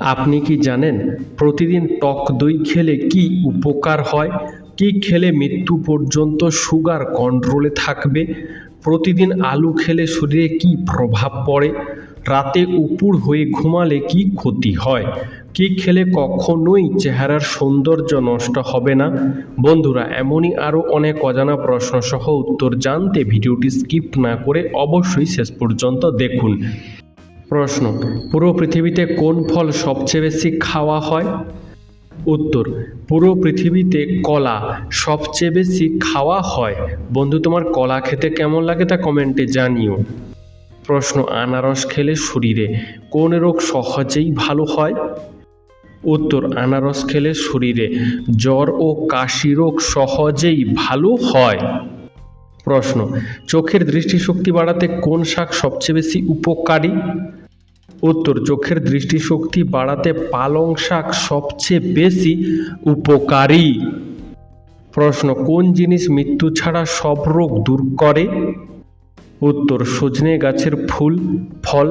আপনি কি জানেন প্রতিদিন টক দই খেলে কি উপকার হয়? কি খেলে মৃত্যু পর্যন্ত সুগার কন্ট্রোলে থাকবে? প্রতিদিন আলু খেলে শরীরে কি প্রভাব পড়ে? রাতে উপুড় হয়ে ঘুমালে কি ক্ষতি হয়? কি খেলে কখনোই চেহারার সৌন্দর্য নষ্ট হবে না? বন্ধুরা, এমনই আরও অনেক অজানা প্রশ্ন সহ উত্তর জানতে ভিডিওটি স্কিপ না করে অবশ্যই শেষ পর্যন্ত দেখুন। প্রশ্ন, পুরো পৃথিবীতে কোন ফল সবচেয়ে বেশি খাওয়া হয়? উত্তর, পুরো পৃথিবীতে কলা সবচেয়ে বেশি খাওয়া হয়। বন্ধু, তোমার কলা খেতে কেমন লাগে তা কমেন্টে জানিও। প্রশ্ন, আনারস খেলে শরীরে কোন রোগ সহজেই ভালো হয়? উত্তর, আনারস খেলে শরীরে জ্বর ও কাশি রোগ সহজেই ভালো হয়। প্রশ্ন, চোখের দৃষ্টিশক্তি বাড়াতে কোন শাক সবচেয়ে বেশি উপকারী? উত্তর, চোখের দৃষ্টিশক্তি বাড়াতে পালং শাক সবচেয়ে বেশি উপকারী। প্রশ্ন, কোন জিনিস মৃত্যু ছাড়া সব রোগ দূর করে? উত্তর, সজনে গাছের ফুল, ফল,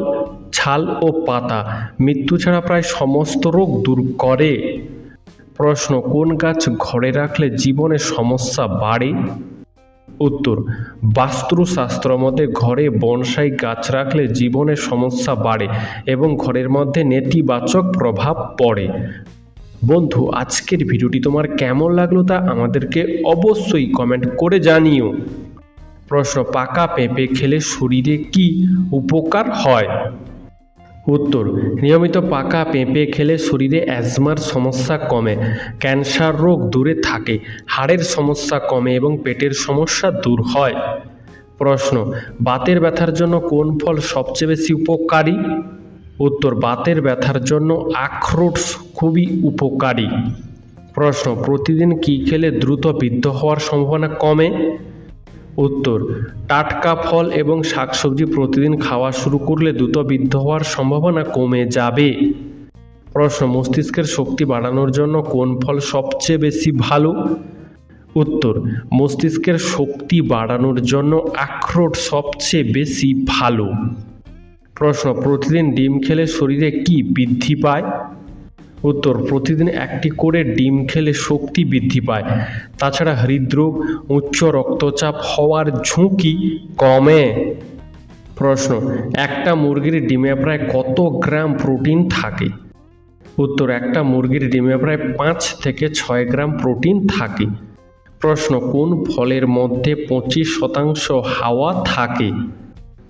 ছাল ও পাতা মৃত্যু ছাড়া প্রায় সমস্ত রোগ দূর করে। প্রশ্ন, কোন গাছ ঘরে রাখলে জীবনে সমস্যা বাড়ে? উত্তর বাস্তুশাস্ত্র মতে ঘরে বনসাই গাছ রাখলে জীবনে সমস্যা বাড়ে এবং ঘরের মধ্যে নেতিবাচক প্রভাব পড়ে। বন্ধু, আজকের ভিডিওটি তোমার কেমন লাগল তা আমাদেরকে অবশ্যই কমেন্ট করে জানিও। প্রশ্ন, পাকা পেঁপে খেলে শরীরে কি উপকার হয়? উত্তর, নিয়মিত পাকা পেঁপে খেলে শরীরে অ্যাজমার সমস্যা কমে, ক্যান্সার রোগ দূরে থাকে, হাড়ের সমস্যা কমে এবং পেটের সমস্যা দূর হয়। প্রশ্ন, বাতের ব্যথার জন্য কোন ফল সবচেয়ে বেশি উপকারী? উত্তর, বাতের ব্যথার জন্য আখরোট খুবই উপকারী। প্রশ্ন, প্রতিদিন কি খেলে দ্রুত বৃদ্ধ হওয়ার সম্ভাবনা কমে? উত্তর, টাটকা ফল এবং শাকসবজি প্রতিদিন খাওয়া শুরু করলে দ্রুত বৃদ্ধ হওয়ার সম্ভাবনা কমে যাবে। প্রশ্ন, মস্তিষ্কের শক্তি বাড়ানোর জন্য কোন ফল সবচেয়ে বেশি ভালো? উত্তর, মস্তিষ্কের শক্তি বাড়ানোর জন্য আখরোট সবচেয়ে বেশি ভালো। প্রশ্ন, প্রতিদিন ডিম খেলে শরীরে কি বৃদ্ধি পায়? উত্তর, প্রতিদিন একটি করে ডিম খেলে শক্তি বৃদ্ধি পায়। তাছাড়া হৃদরোগ, উচ্চ রক্তচাপ হওয়ার ঝুঁকি কমে। প্রশ্ন, একটা মুরগির ডিমে প্রায় কত গ্রাম প্রোটিন থাকে? উত্তর, একটা মুরগির ডিমে প্রায় পাঁচ থেকে ছয় গ্রাম প্রোটিন থাকে। প্রশ্ন, কোন ফলের মধ্যে পঁচিশ শতাংশ হাওয়া থাকে?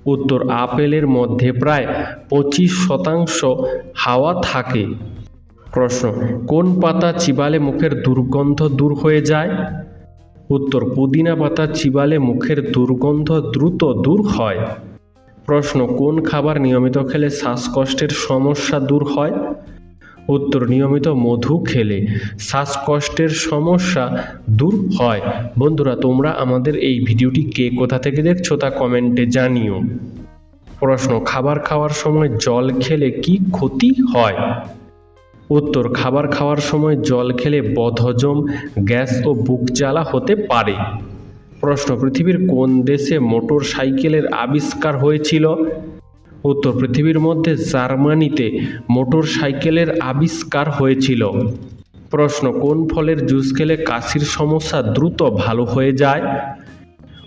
উত্তর, আপেলের মধ্যে প্রায় পঁচিশ শতাংশ হাওয়া থাকে। প্রশ্ন, কোন পাতা চিবালে মুখের দুর্গন্ধ দূর হয়ে যায়? উত্তর, পুদিনা পাতা চিবালে মুখের দুর্গন্ধ দ্রুত দূর হয়। প্রশ্ন, কোন খাবার নিয়মিত খেলে শ্বাসকষ্টের সমস্যা দূর হয়? উত্তর, নিয়মিত মধু খেলে শ্বাসকষ্টের সমস্যা দূর হয়। বন্ধুরা, তোমরা আমাদের এই ভিডিওটি কে কোথা থেকে দেখছ তা কমেন্টে জানিও। প্রশ্ন, খাবার খাওয়ার সময় জল খেলে কি ক্ষতি হয়? উত্তর, খাবার খাওয়ার সময় জল খেলে বদহজম, গ্যাস ও বুক জ্বালা হতে পারে। প্রশ্ন, পৃথিবীর কোন দেশে মোটর সাইকেলের আবিষ্কার হয়েছিল? উত্তর, পৃথিবীর মধ্যে জার্মানিতে মোটর সাইকেলের আবিষ্কার হয়েছিল। প্রশ্ন, কোন ফলের জুস খেলে কাশির সমস্যা দ্রুত ভালো হয়ে যায়?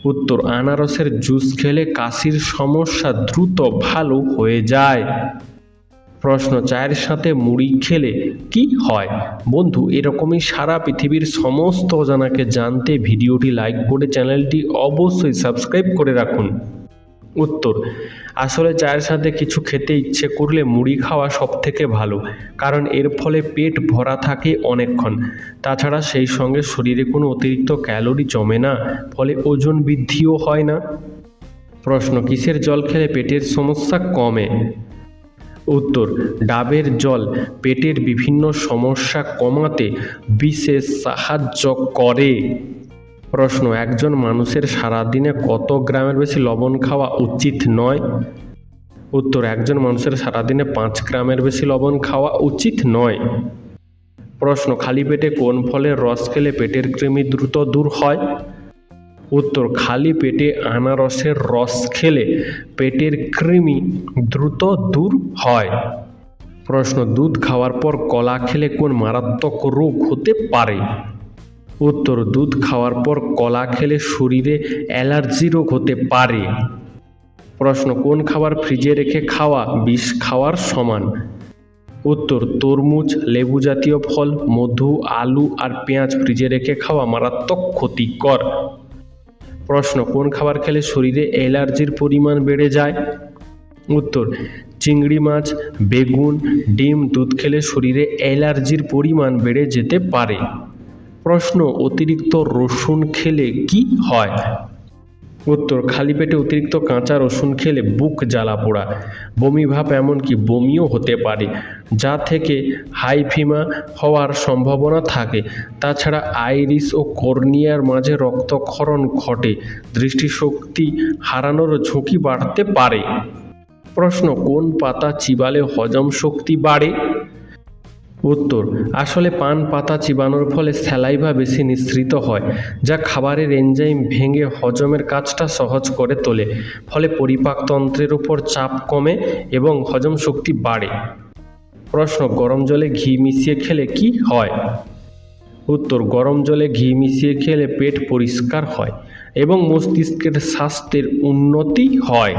উত্তর, আনারসের জুস খেলে কাশির সমস্যা দ্রুত ভালো হয়ে যায়। প্রশ্ন, চায়ের সাথে মুড়ি খেলে কি হয়? বন্ধু, এরকমই সারা পৃথিবীর সমস্ত অজানাকে জানতে ভিডিওটি লাইক করে চ্যানেলটি অবশ্যই সাবস্ক্রাইব করে রাখুন। উত্তর, আসলে চায়ের সাথে কিছু খেতে ইচ্ছে করলে মুড়ি খাওয়া সব থেকে ভালো, কারণ এর ফলে পেট ভরা থাকে অনেকক্ষণ। তাছাড়া সেই সঙ্গে শরীরে কোনো অতিরিক্ত ক্যালোরি জমে না, ফলে ওজন বৃদ্ধিও হয় না। প্রশ্ন, কিসের জল খেলে পেটের সমস্যা কমে? উত্তর, ডাবের জল পেটের বিভিন্ন সমস্যা কমাতে বিশেষ সাহায্য করে। প্রশ্ন, একজন মানুষের সারাদিনে কত গ্রামের বেশি লবণ খাওয়া উচিত নয়? উত্তর, একজন মানুষের সারাদিনে পাঁচ গ্রামের বেশি লবণ খাওয়া উচিত নয়। প্রশ্ন, খালি পেটে কোন ফলের রস খেলে পেটের কৃমি দ্রুত দূর হয়? উত্তর, খালি পেটে আনারসের রস খেলে পেটের কৃমি দ্রুত দূর হয়। প্রশ্ন, দুধ খাওয়ার পর কলা খেলে কোন মারাত্মক রোগ হতে পারে? উত্তর, দুধ খাওয়ার পর কলা খেলে শরীরে অ্যালার্জি রোগ হতে পারে। প্রশ্ন, কোন খাবার ফ্রিজে রেখে খাওয়া বিষ খাওয়ার সমান? উত্তর, তরমুজ, লেবু জাতীয় ফল, মধু, আলু আর পেঁয়াজ ফ্রিজে রেখে খাওয়া মারাত্মক ক্ষতিকর। প্রশ্ন, কোন খাবার খেলে শরীরে অ্যালার্জির পরিমাণ বেড়ে যায়? উত্তর, চিংড়ি মাছ, বেগুন, ডিম দুধ খেলে শরীরে অ্যালার্জির পরিমাণ বেড়ে যেতে পারে। প্রশ্ন, অতিরিক্ত রসুন খেলে কি হয়? উত্তর, খালি পেটে অতিরিক্ত কাঁচা রসুন খেলে বুক জ্বালা পোড়া। বমি ভাব এমনকি বমিও হতে পারে। যা থেকে হাইফিমা হওয়ার সম্ভাবনা থাকে। তাছাড়া আইরিস ও কর্নিয়ার মাঝে রক্তক্ষরণ ঘটে। দৃষ্টিশক্তি হারানোর ঝুঁকি বাড়তে পারে। প্রশ্ন, কোন পাতা চিবালে হজম শক্তি বাড়ে? উত্তর, আসলে পান পাতা চিবানোর ফলে স্যালাইভা বেশি নিঃসৃত হয়, যা খাবারের এনজাইম ভেঙে হজমের কাজটা সহজ করে তোলে, ফলে পরিপাকতন্ত্রের উপর চাপ কমে এবং হজম শক্তি বাড়ে। প্রশ্ন, গরম জলে ঘি মিশিয়ে খেলে কি হয়? উত্তর, গরম জলে ঘি মিশিয়ে খেলে পেট পরিষ্কার হয় এবং মস্তিষ্কের স্বাস্থ্যের উন্নতি হয়।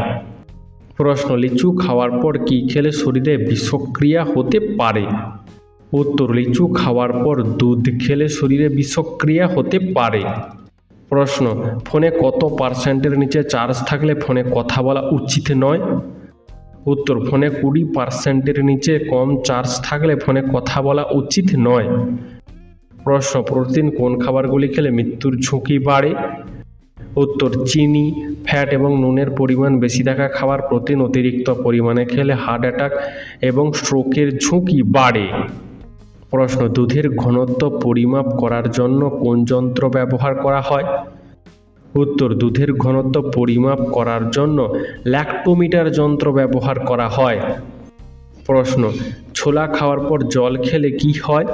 প্রশ্ন, লিচু খাওয়ার পর কি খেলে শরীরে বিষক্রিয়া হতে পারে? উত্তর, লিচু খাওয়ার পর দুধ খেলে শরীরে বিষক্রিয়া হতে পারে। প্রশ্ন, ফোনে কত পার্সেন্টের নিচে চার্জ থাকলে ফোনে কথা বলা উচিত নয়? উত্তর, ফোনে কুড়ি পার্সেন্টের নিচে কম চার্জ থাকলে ফোনে কথা বলা উচিত নয়। প্রশ্ন, প্রতিদিন কোন খাবারগুলি খেলে মৃত্যুর ঝুঁকি বাড়ে? উত্তর, চিনি, ফ্যাট এবং নুনের পরিমাণ বেশি থাকা খাবার প্রতিদিন অতিরিক্ত পরিমাণে খেলে হার্ট অ্যাটাক এবং স্ট্রোকের ঝুঁকি বাড়ে। প্রশ্ন, দুধের ঘনত্ব পরিমাপ করার জন্য কোন যন্ত্র ব্যবহার করা হয়? উত্তর, দুধের ঘনত্ব পরিমাপ করার জন্য ল্যাক্টোমিটার যন্ত্র ব্যবহার করা হয়। প্রশ্ন, ছোলা খাওয়ার পর জল খেলে কি হয়?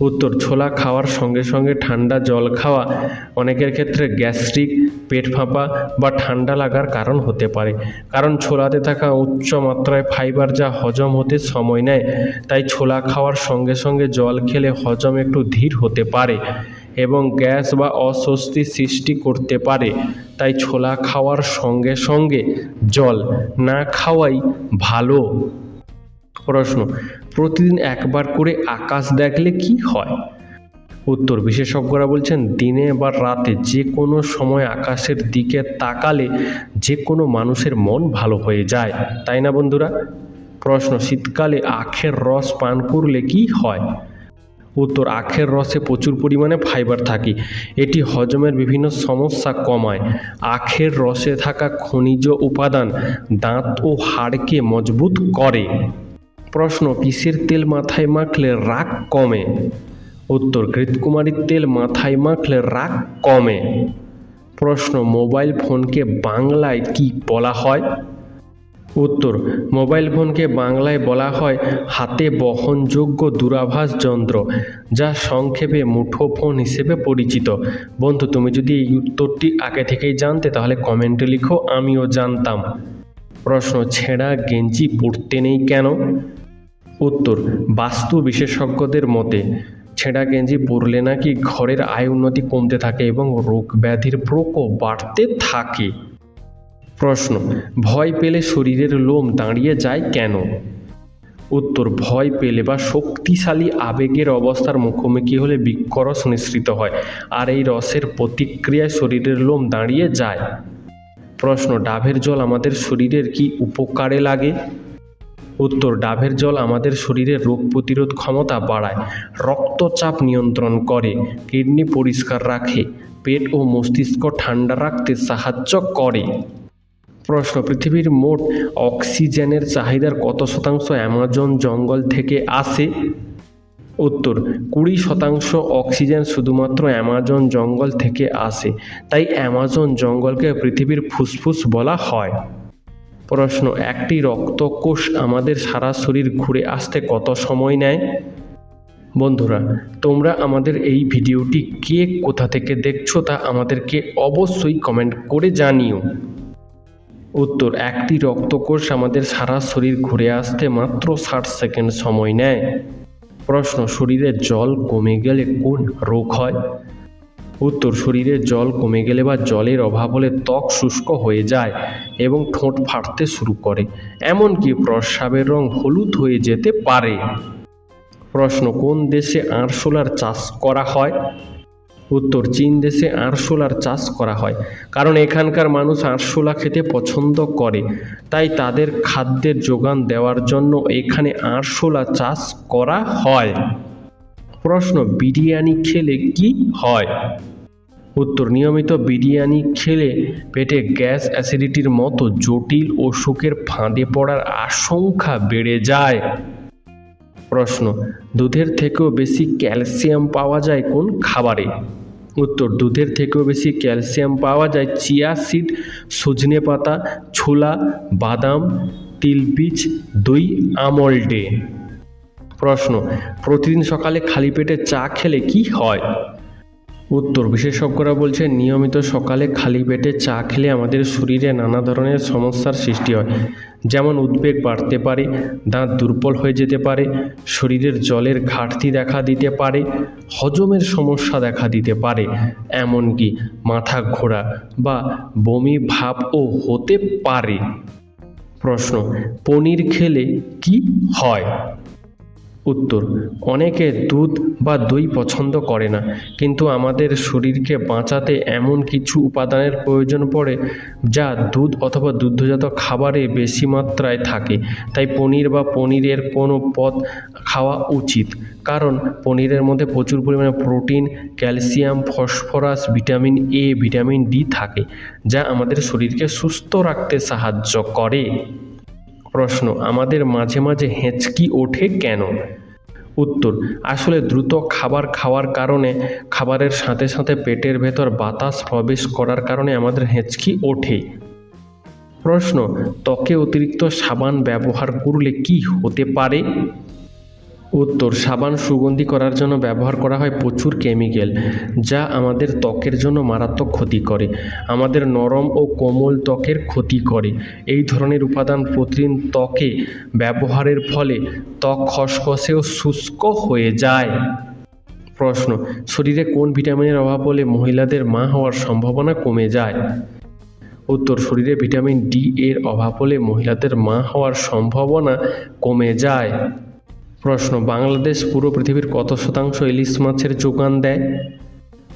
উত্তর, ছোলা খাওয়ার সঙ্গে সঙ্গে ঠান্ডা জল খাওয়া অনেকের ক্ষেত্রে গ্যাস্ট্রিক, পেট ফাঁপা বা ঠান্ডা লাগার কারণ হতে পারে। কারণ ছোলাতে থাকা উচ্চ মাত্রায় ফাইবার যা হজম হতে সময় নেয়, তাই ছোলা খাওয়ার সঙ্গে সঙ্গে জল খেলে হজম একটু ধীর হতে পারে। এবং গ্যাস বা অস্বস্তি সৃষ্টি করতে পারে। তাই ছোলা খাওয়ার সঙ্গে সঙ্গে জল না খাওয়াই ভালো। প্রশ্ন, প্রতিদিন একবার করে আকাশ দেখলে কি হয়? উত্তর, বিশেষজ্ঞরা বলছেন, দিনে বা রাতে যে কোনো সময় আকাশের দিকে তাকালে যে কোনো মানুষের মন ভালো হয়ে যায়। তাই না বন্ধুরা? প্রশ্ন, শীতকালে আখের রস পান করলে কি হয়? উত্তর আখের রসে প্রচুর পরিমাণে ফাইবার থাকে। এটি হজমের বিভিন্ন সমস্যা কমায়। আখের রসে থাকা খনিজ উপাদান দাঁত ও হাড়কে মজবুত করে। প্রশ্ন, কিসের তেল মাথায় মাখলে রাগ কমে? উত্তর ঘৃতকুমারীর তেল মাথায় মাখলে রাগ কমে। প্রশ্ন, মোবাইল ফোনকে বাংলায় কি বলা হয়? উত্তর, মোবাইল ফোনকে বাংলায় বলা হয় হাতে বহনযোগ্য দূরাভাষ যন্ত্র, যা সংক্ষেপে মুঠো ফোন হিসেবে পরিচিত। বন্ধু, তুমি যদি এই উত্তরটি আগে থেকেই জানতে, তাহলে কমেন্টে লিখো, আমিও জানতাম। প্রশ্ন, ছেঁড়া গেঞ্জি পরতে নেই কেন? উত্তর, বাস্তু বিশেষজ্ঞদের মতে, ছেঁড়া গেঞ্জি পরলে নাকি ঘরের আয় উন্নতি কমতে থাকে এবং রোগ ব্যাধির প্রকোপ বাড়তে থাকে। প্রশ্ন, ভয় পেলে শরীরের লোম দাঁড়িয়ে যায় কেন? উত্তর, ভয় পেলে বা শক্তিশালী আবেগের অবস্থার মুখোমুখি হলে বিক্ষরস নিঃসৃত হয়, আর এই রসের প্রতিক্রিয়ায় শরীরের লোম দাঁড়িয়ে যায়। প্রশ্ন, ডাবের জল আমাদের শরীরের কি উপকারে লাগে? উত্তর, ডাবের জল আমাদের শরীরের রোগ প্রতিরোধ ক্ষমতা বাড়ায়, রক্তচাপ নিয়ন্ত্রণ করে, কিডনি পরিষ্কার রাখে, পেট ও মস্তিষ্ক ঠান্ডা রাখতে সাহায্য করে। প্রশ্ন, পৃথিবীর মোট অক্সিজেনের চাহিদার কত শতাংশ অ্যামাজন জঙ্গল থেকে আসে? উত্তর, কুড়ি শতাংশ অক্সিজেন শুধুমাত্র অ্যামাজন জঙ্গল থেকে আসে, তাই অ্যামাজন জঙ্গলকে পৃথিবীর ফুসফুস বলা হয়। প্রশ্ন, একটি রক্তকোষ আমাদের সারা শরীর ঘুরে আসতে কত সময় নেয়? বন্ধুরা, তোমরা আমাদের এই ভিডিওটি কে কোথা থেকে দেখছ তা আমাদেরকে অবশ্যই কমেন্ট করে জানিও। উত্তর, একটি রক্তকোষ আমাদের সারা শরীর ঘুরে আসতে মাত্র ষাট সেকেন্ড সময় নেয়। প্রশ্ন, শরীরে জল কমে গেলে কোন রোগ হয়? উত্তর, শরীরে জল কমে গেলে বা জলের অভাব হলে ত্বক শুষ্ক হয়ে যায় এবং ঠোঁট ফাটতে শুরু করে। এমনকি প্রস্রাবের রং হলুদ হয়ে যেতে পারে। প্রশ্ন, কোন দেশে আরশোলার চাষ করা হয়? উত্তর চীন দেশে আরশোলার চাষ করা হয়। কারণ এখানকার মানুষ আরশোলা খেতে পছন্দ করে। তাই তাদের খাদ্যের যোগান দেওয়ার জন্য এখানে আরশোলা চাষ করা হয়। প্রশ্ন, বিরিয়ানি খেলে কি হয়? উত্তর, নিয়মিত বিরিয়ানি খেলে পেটে গ্যাস অ্যাসিডিটির মতো জটিল অসুখের ফাঁদে পড়ার আশঙ্কা বেড়ে যায়। প্রশ্ন, দুধের থেকেও বেশি ক্যালসিয়াম পাওয়া যায় কোন খাবারে? উত্তর, দুধের থেকেও বেশি ক্যালসিয়াম পাওয়া যায় চিয়া সিড, সজনে পাতা, ছোলা, বাদাম তিলবীজ দই আমল্ডে প্রশ্ন, প্রতিদিন সকালে খালি পেটে চা খেলে কি হয়? উত্তর, বিশেষজ্ঞরা বলছেন, নিয়মিত সকালে খালি পেটে চা খেলে আমাদের শরীরে নানা ধরনের সমস্যার সৃষ্টি হয়। যেমন উদ্বেগ বাড়তে পারে, দাঁত দুর্বল হয়ে যেতে পারে, শরীরের জলের ঘাটতি দেখা দিতে পারে, হজমের সমস্যা দেখা দিতে পারে। এমনকি মাথা ঘোরা বা বমি ভাবও হতে পারে। প্রশ্ন, পনির খেলে কি হয়? উত্তর, অনেকে দুধ বা দই পছন্দ করে না, কিন্তু আমাদের শরীরকে বাঁচাতে এমন কিছু উপাদানের প্রয়োজন পড়ে যা দুধ অথবা দুগ্ধজাত খাবারে বেশি মাত্রায় থাকে। তাই পনির বা পনিরের কোনো পদ খাওয়া উচিত, কারণ পনিরের মধ্যে প্রচুর পরিমাণে protein, calcium, phosphorus, vitamin A vitamin D থাকে, যা আমাদের শরীরকে সুস্থ রাখতে সাহায্য করে। প্রশ্ন, আমাদের মাঝে মাঝে হেঁচকি ওঠে কেন? উত্তর, আসলে দ্রুত খাবার খাওয়ার কারণে, খাবারের সাথে সাথে পেটের ভেতর বাতাস প্রবেশ করার কারণে আমাদের হেঁচকি ওঠে। প্রশ্ন, ত্বকে অতিরিক্ত সাবান ব্যবহার করলে কি হতে পারে? উত্তর, সাবান সুগন্ধি করার জন্য ব্যবহার করা হয় প্রচুর কেমিক্যাল, যা আমাদের ত্বকের জন্য মারাত্মক ক্ষতি করে, আমাদের নরম ও কোমল ত্বকের ক্ষতি করে। এই ধরনের উপাদান প্রতিদিন ত্বকে ব্যবহারের ফলে ত্বক খসখসে ও শুষ্ক হয়ে যায়। প্রশ্ন, শরীরে কোন ভিটামিনের অভাব হলে মহিলাদের মা হওয়ার সম্ভাবনা কমে যায়? উত্তর, শরীরে ভিটামিন ডি এর অভাব হলে মহিলাদের মা হওয়ার সম্ভাবনা কমে যায়। প্রশ্ন, বাংলাদেশ পুরো পৃথিবীর কত শতাংশ ইলিশ মাছের যোগান দেয়?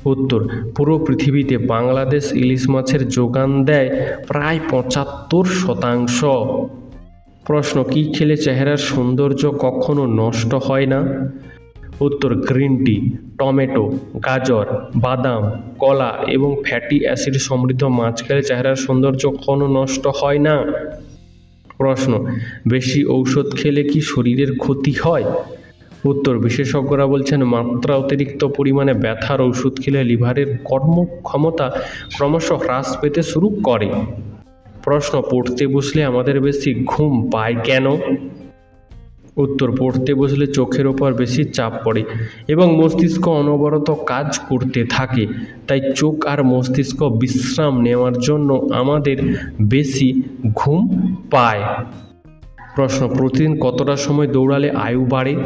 উত্তর, পুরো পৃথিবীতে বাংলাদেশ ইলিশ মাছের যোগান দেয় প্রায় পঁচাত্তর শতাংশ। প্রশ্ন, কী খেলে চেহারার সৌন্দর্য কখনো নষ্ট হয় না? উত্তর, গ্রিন টি, টমেটো, গাজর, বাদাম, কলা এবং ফ্যাটি অ্যাসিড সমৃদ্ধ মাছ খেলে চেহারার সৌন্দর্য কখনো নষ্ট হয় না। প্রশ্ন, বেশি ঔষধ খেলে কি শরীরের ক্ষতি হয়? উত্তর, বিশেষজ্ঞরা বলছেন মাত্রা অতিরিক্ত পরিমাণে ব্যথার ওষুধ খেলে লিভারের কর্মক্ষমতা ক্রমশ হ্রাস পেতে শুরু করে। প্রশ্ন, পড়তে বসলে আমাদের বেশি ঘুম পায় কেন? উত্তর পড়তে বসলে চোখের ওপর বেশি চাপ পড়ে এবং মস্তিষ্ক অনবরত কাজ করতে থাকে। তাই চোখ আর মস্তিষ্ক বিশ্রাম নেওয়ার জন্য আমাদের বেশি ঘুম পায়। প্রশ্ন, প্রতিদিন কতটা সময় দৌড়ালে আয়ু বাড়ে?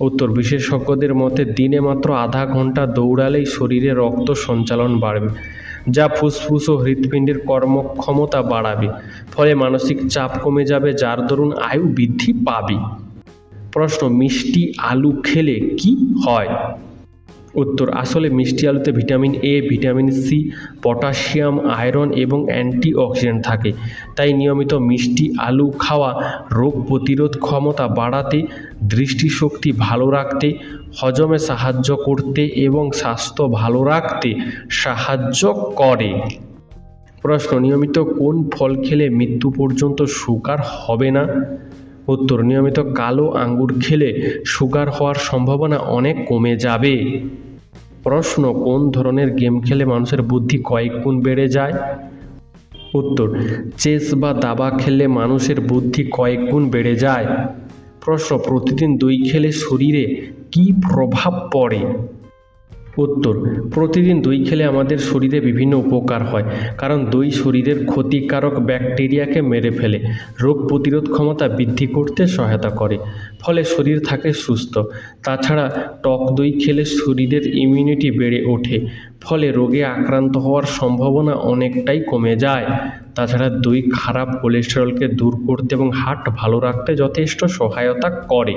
উত্তর, বিশেষজ্ঞদের মতে দিনে মাত্র আধা ঘণ্টা দৌড়ালেই শরীরে রক্ত সঞ্চালন বাড়বে। যা ফুসফুস ও হৃৎপিণ্ডের কর্মক্ষমতা বাড়াবে, ফলে মানসিক চাপ কমে যাবে, যার দরুন আয়ু বৃদ্ধি পাবে। প্রশ্ন, মিষ্টি আলু খেলে কি হয়? উত্তর। আসলে মিষ্টি আলুতে vitamin A vitamin C potassium, iron এবং অ্যান্টিঅক্সিডেন্ট থাকে। তাই নিয়মিত মিষ্টি আলু খাওয়া রোগ প্রতিরোধ ক্ষমতা বাড়াতে, দৃষ্টিশক্তি ভালো রাখতে, হজমে সাহায্য করতে এবং স্বাস্থ্য ভালো রাখতে সাহায্য করে। প্রশ্ন, নিয়মিত কোন ফল খেলে মৃত্যু পর্যন্ত সুগার হবে না? উত্তর, নিয়মিত কালো আঙ্গুর খেলে সুগার হওয়ার সম্ভাবনা অনেক কমে যাবে। প্রশ্ন, কোন ধরনের গেম খেলে মানুষের বুদ্ধি কয়েক গুণ বেড়ে যায়? উত্তর, চেস বা দাবা খেললে মানুষের বুদ্ধি কয়েক গুণ বেড়ে যায়। প্রশ্ন, প্রতিদিন দই খেলে শরীরে কী প্রভাব পড়ে? উত্তর, প্রতিদিন দই খেলে আমাদের শরীরে বিভিন্ন উপকার হয়, কারণ দই শরীরের ক্ষতিকারক ব্যাকটেরিয়াকে মেরে ফেলে, রোগ প্রতিরোধ ক্ষমতা বৃদ্ধি করতে সহায়তা করে, ফলে শরীর থাকে সুস্থ। তাছাড়া টক দই খেলে শরীরের ইমিউনিটি বেড়ে ওঠে, ফলে রোগে আক্রান্ত হওয়ার সম্ভাবনা অনেকটাই কমে যায়। তাছাড়া দই খারাপ কোলেস্টেরলকে দূর করতে এবং হার্ট ভালো রাখতে যথেষ্ট সহায়তা করে।